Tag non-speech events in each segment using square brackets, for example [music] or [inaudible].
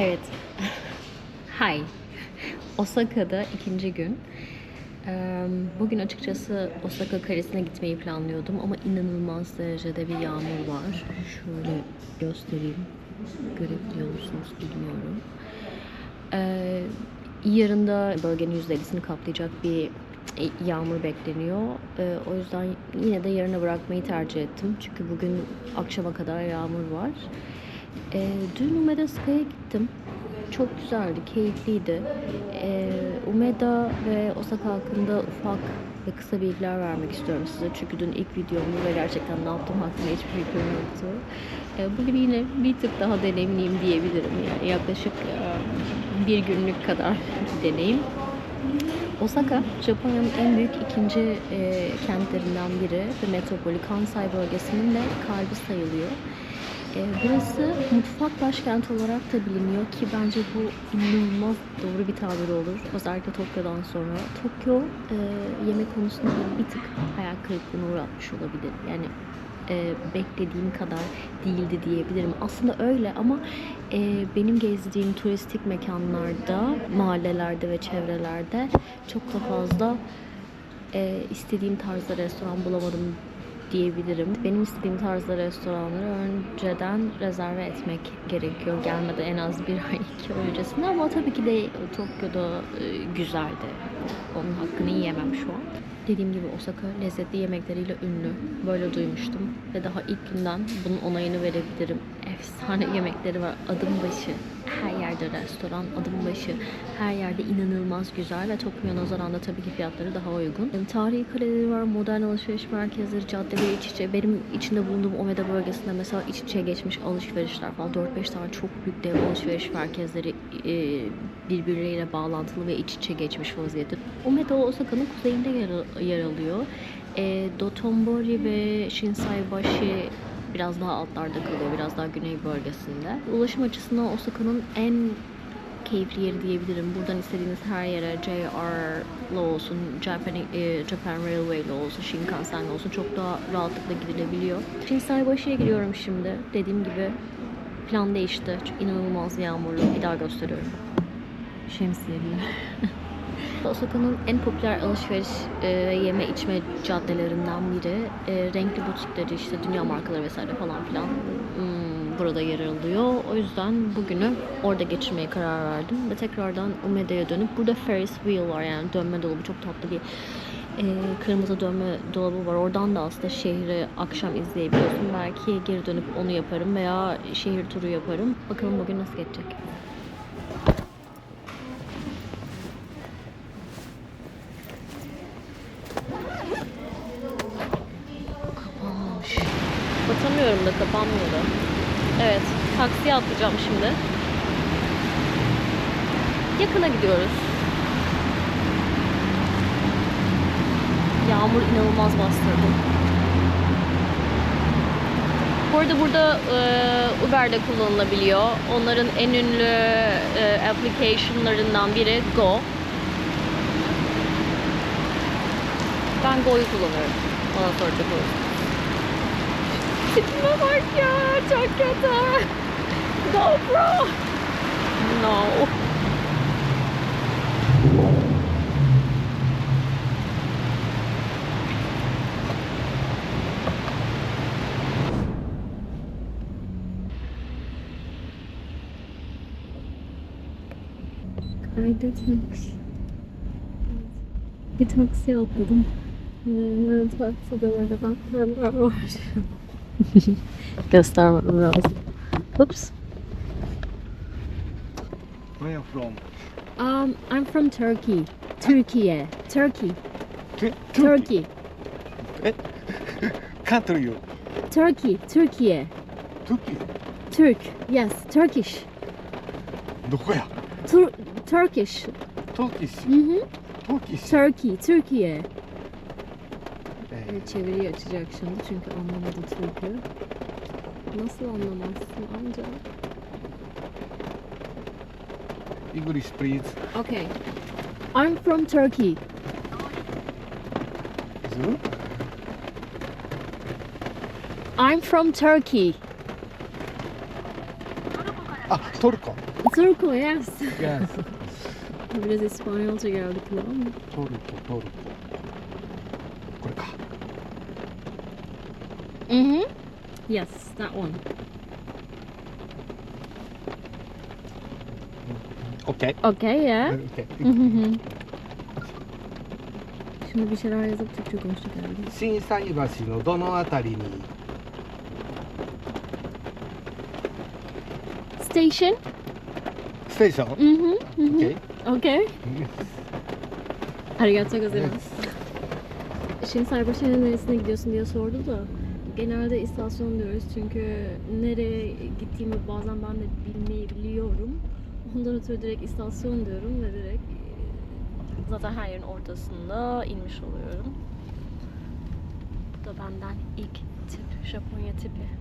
Evet. Hi. Osaka'da ikinci gün. Bugün açıkçası Osaka Kalesi'ne gitmeyi planlıyordum ama inanılmaz derecede bir yağmur var. Şöyle göstereyim. Görebiliyor musunuz bilmiyorum. Yarın da bölgenin %50'sini kaplayacak bir e, yağmur bekleniyor. O yüzden yine de yarına bırakmayı tercih ettim. Çünkü bugün akşama kadar yağmur var. Eee dün Umeda Sky'a gittim. Çok güzeldi, keyifliydi. Eee Umeda ve Osaka hakkında ufak ve kısa bilgiler vermek istiyorum size. Çünkü dün ilk videomdu ve gerçekten ne yaptım hakkında hiçbir fikrim yoktu. Eee, bugün yine bir tık daha deneyimliyim diyebilirim. Yani yaklaşık eee, bir günlük kadar deneyim. Osaka, Japonya'nın en büyük ikinci e, kentlerinden biri ve metropolü Kansai bölgesinin de kalbi sayılıyor. E, burası mutfak başkenti olarak da biliniyor ki bence bu inanılmaz doğru bir tabir olur. Özellikle Tokyo'dan sonra. Tokyo e, yemek konusunda bir tık hayal kırıklığına uğratmış olabilir. Yani e, beklediğim kadar değildi diyebilirim. Aslında öyle ama e, benim gezdiğim turistik mekanlarda, mahallelerde ve çevrelerde çok da fazla istediğim tarzda restoran bulamadım diyebilirim. Benim istediğim tarzda restoranları önceden rezerve etmek gerekiyor. Gelmeden en az bir [laughs] ay iki ay öncesinde ama tabii ki de Tokyo'da e, güzeldi. Onun hakkını yiyemem şu an. Dediğim gibi Osaka lezzetli yemekleriyle ünlü. Böyle duymuştum. Ve daha ilk günden bunun onayını verebilirim. Efsane yemekleri var. Adım başı. Her yerde restoran, adım başı. Her yerde inanılmaz güzel ve Tokyo'ya nazaran da tabii ki fiyatları daha uygun. Yani tarihi kaleleri var, modern alışveriş merkezleri, caddeleri iç içe. Benim içinde bulunduğum Omeda bölgesinde mesela iç içe geçmiş alışverişler falan. 4-5 tane çok büyük dev alışveriş merkezleri e, birbirleriyle bağlantılı ve iç içe geçmiş vaziyette. Omeda Osaka'nın kuzeyinde yer, yer alıyor. E, Dotonbori ve Shinsaibashi biraz daha altlarda kalıyor, biraz daha güney bölgesinde. Ulaşım açısından Osaka'nın en keyifli yeri diyebilirim. Buradan istediğiniz her yere JR'la olsun, Japan, e, Japan Railway'le olsun, Shinkansen'le olsun çok daha rahatlıkla gidilebiliyor. Shinsaibaşı'ya gidiyorum şimdi. Dediğim gibi plan değişti. Çünkü inanılmaz yağmurlu. Bir daha gösteriyorum. Şemsiyeli. [laughs] Osaka'nın en popüler alışveriş, e, yeme içme caddelerinden biri. E, renkli butikleri işte dünya markaları vesaire falan filan hmm, burada yer alıyor. O yüzden bugünü orada geçirmeye karar verdim. Ve tekrardan Umeda'ya dönüp burada Ferris wheel var yani dönme dolabı çok tatlı bir e, kırmızı dönme dolabı var. Oradan da aslında şehri akşam izleyebiliyorsun. Belki geri dönüp onu yaparım veya şehir turu yaparım. Bakalım bugün nasıl geçecek. Batamıyorum da kapanmıyor da. Evet, taksiye atlayacağım şimdi. Yakına gidiyoruz. Yağmur inanılmaz bastırdı. Bu arada burada e, Uber de kullanılabiliyor. Onların en ünlü e, application'larından biri Go. Ben Go'yu kullanıyorum. Bana soracak Mammaatje, jacketta, GoPro. No. Hij doet niks. Hij doet ook stil. Eh, het maakt voor de camera. [laughs] Gotta start with those. Oops. Where are you from? Um, I'm from Turkey. Turkey, yeah. Turkey. Tu Turkey. Turkey. Eh? Country you. Turkey, Turkey. Turkey. Turk. Yes, Turkish. 누구야? Tur Turkish. Turkish. Mhm. Mm Turkish. Turkey, Turkey. Eh, Evet, çeviriyi açacak şimdi çünkü anlamadı Türk'ü. Nasıl anlamazsın amca? English please. Okay. I'm from Turkey. Zulu? I'm from Turkey. あトルコ Turku, yes. Yes [laughs] Biraz İspanyolca geldi kulağıma. トルコトルコこれか Mhm. Yes, that one. OK Okay, yeah. OK Mhm. Şimdi bir şeyler yazıp Türkçe konuştuk herhalde. 心斎橋のどのあたりに Station. ステーション Mhm. mhm. OK Okay. [laughs] Arigato gozaimasu. Şimdi Saybaşı'nın neresine gidiyorsun diye sordu da genelde istasyon diyoruz çünkü nereye gittiğimi bazen ben de bilmeyebiliyorum. Ondan ötürü direkt istasyon diyorum ve direkt e, zaten her yerin ortasında inmiş oluyorum. Bu da benden ilk tip, Japonya tipi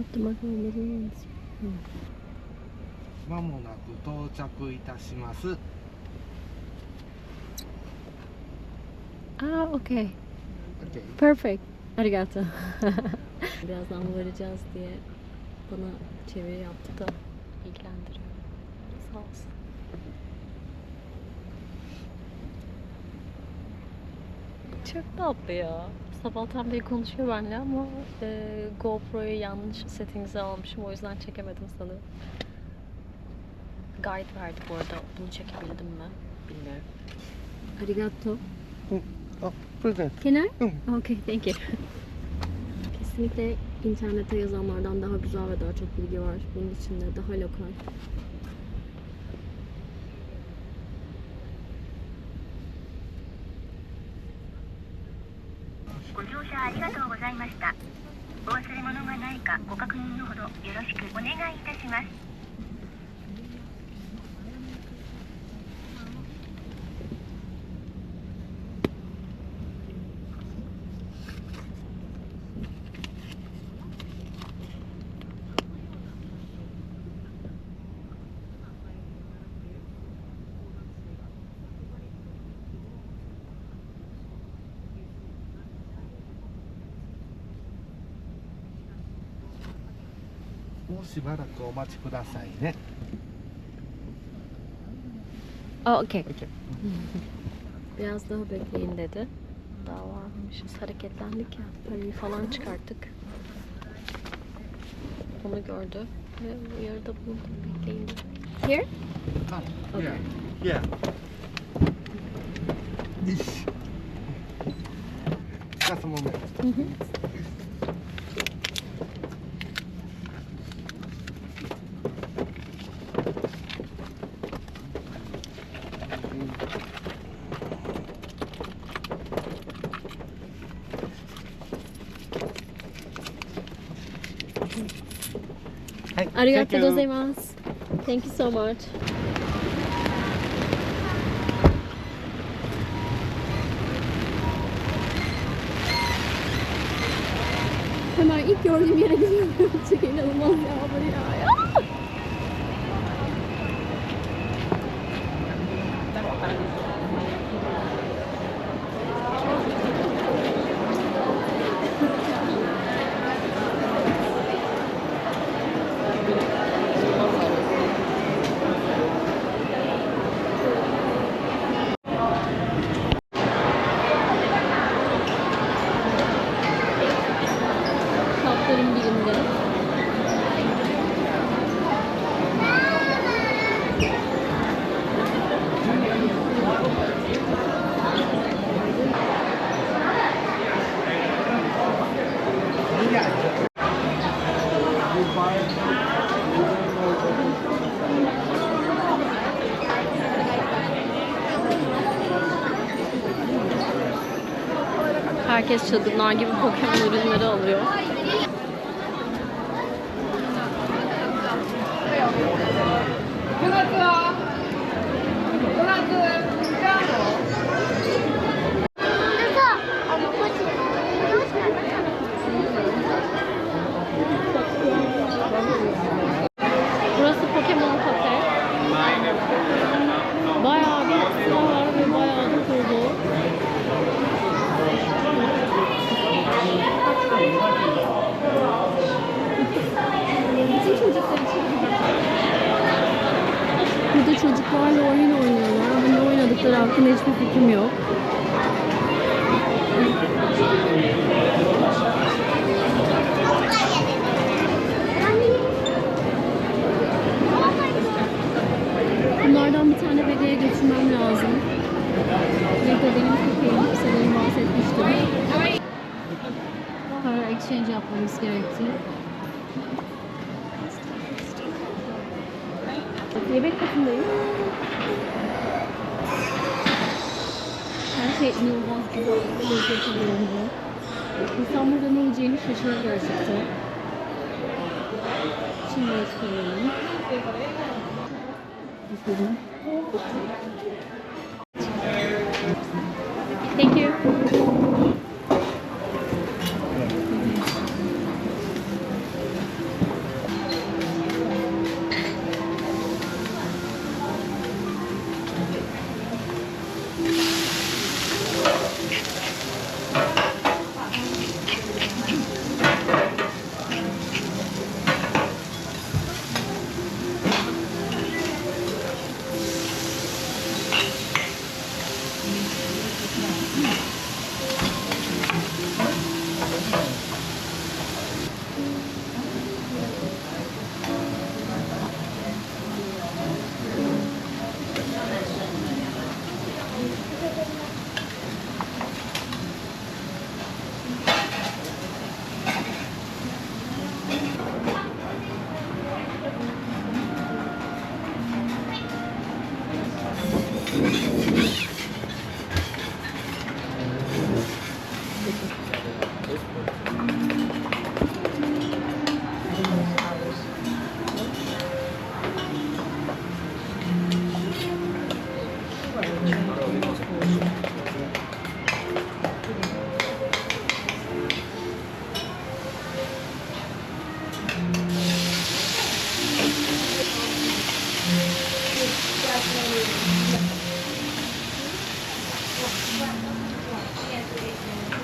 っとまだ寝れないんですよ、うん、間もなく到着いたしますあ、OK OK Perfect ありがとう Birazdan varacağız diye bana çeviri yaptı da ilgilendiriyor. Sağ olsun. Çok tatlı ya. Sabahtan beri konuşuyor benimle ama e, GoPro'yu yanlış setinize almışım. O yüzden çekemedim sanırım. Guide verdi bu arada. Bunu çekebildim mi? Bilmiyorum. Arigato. Mm, oh, present. Can I? Mm. Okay, thank you. Kesinlikle internete yazanlardan daha güzel ve daha çok bilgi var. Bunun içinde daha lokal. うしばらくお待ちくださいね Aa, okey. OK Biraz daha bekleyin dedi. Daha varmışız. Hareketlendik ya. Parayı falan çıkarttık. Onu gördü. Ve uyarıda bulundu. Bekleyin dedi. Here? あ Okay. Yeah. Yeah. よし。Just a moment. Hı hı. Arigato gozaimasu. Thank you so much. Hemen ilk gördüğüm yere gidiyorum. [laughs] Çok inanılmaz yağmur ya. Herkes çılgınlar gibi Pokemon ürünleri alıyor. Hakkında hiçbir fikrim yok. Bunlardan bir tane bebeğe götürmem lazım. Vega benim köpeğim. Sanırım bahsetmiştim. Para exchange yapmamız gerekti. Yemek katındayım. Her şey inanılmaz güzel ve lezzetli görünüyor. İnsan burada ne yiyeceğini şaşırır gerçekten. Şimdi ekleyelim. Bakalım.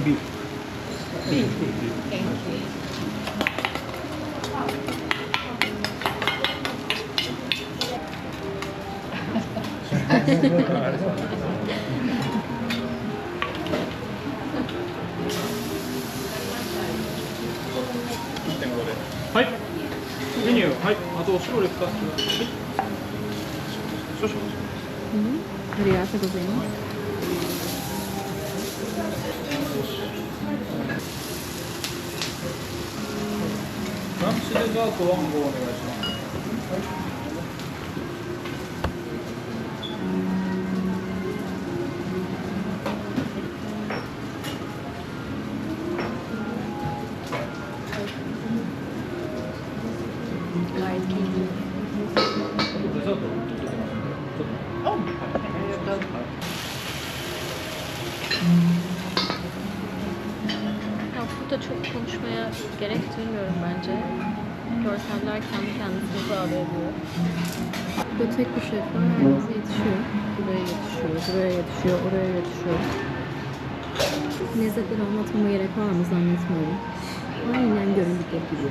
B B B Thank you。[laughs] はい。メニュー、はい。あと、おしぼり2つ。はい。Obrigada, governo. Vamos se legal, um gol. Burada tek bir şey var. Herkes yetişiyor. Buraya yetişiyor, buraya yetişiyor, oraya yetişiyor. Lezzetleri anlatmama gerek var mı zannetmiyorum. Aynen göründükleri gibi.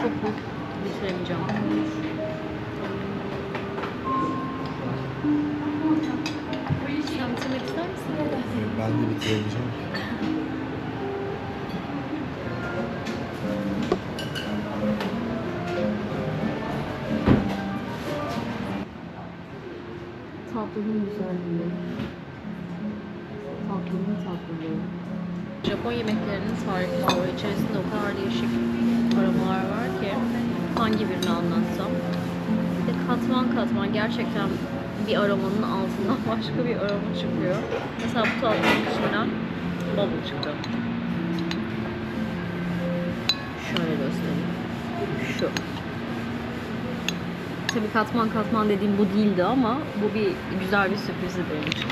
Çok bu bitiremeyeceğim. Sen bitirmek ister misin? Ben de bitiremeyeceğim. Tatlının güzelliği. Tatlının tatlılığı. Japon yemeklerinin tarifleri var. İçerisinde o kadar değişik aromalar var ki hangi birini anlatsam. Bir de katman katman gerçekten bir aromanın altından [laughs] başka bir aroma çıkıyor. Mesela bu tatlının içinden bubble çıktı. Şöyle göstereyim. Şu. Tabii katman katman dediğim bu değildi ama bu bir güzel bir sürprizdi benim için.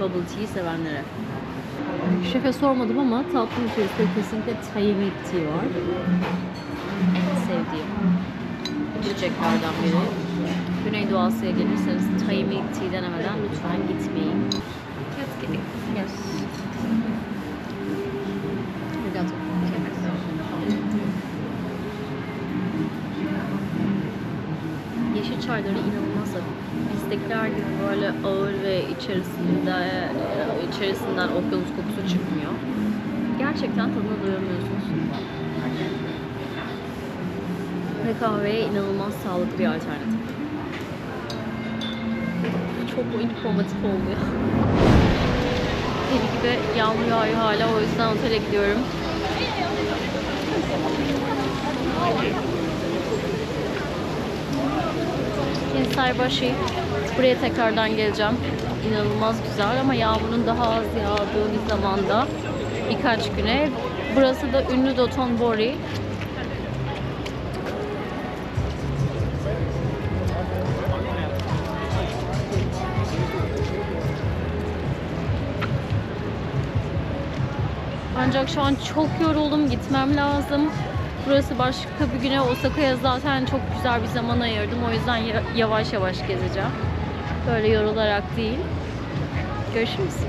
Bubble tea sevenlere. Şefe sormadım ama tatlının içerisinde kesinlikle Thai tea var. Sevdiğim içeceklerden biri. Güneydoğu Asya'ya gelirseniz Thai milk tea denemeden lütfen gitmeyin. Let's Yes. Arigato. Yeşil çayları inanılmaz tadı. Bizdekiler gibi böyle ağır içerisinde içerisinden okyanus kokusu çıkmıyor. Gerçekten tadına doyamıyorsunuz. Ve kahveye inanılmaz sağlıklı bir alternatif. Çok informatif oldu ya. Gibi yağmur yağıyor hala o yüzden otele gidiyorum. Kinsarbaşı. Buraya tekrardan geleceğim. İnanılmaz güzel ama yağmurun daha az yağdığı bir zamanda birkaç güne. Burası da ünlü Dotonbori. Ancak şu an çok yoruldum. Gitmem lazım. Burası başka bir güne. Osaka'ya zaten çok güzel bir zaman ayırdım. O yüzden ya- yavaş yavaş gezeceğim. Böyle yorularak değil. Görüşürüz.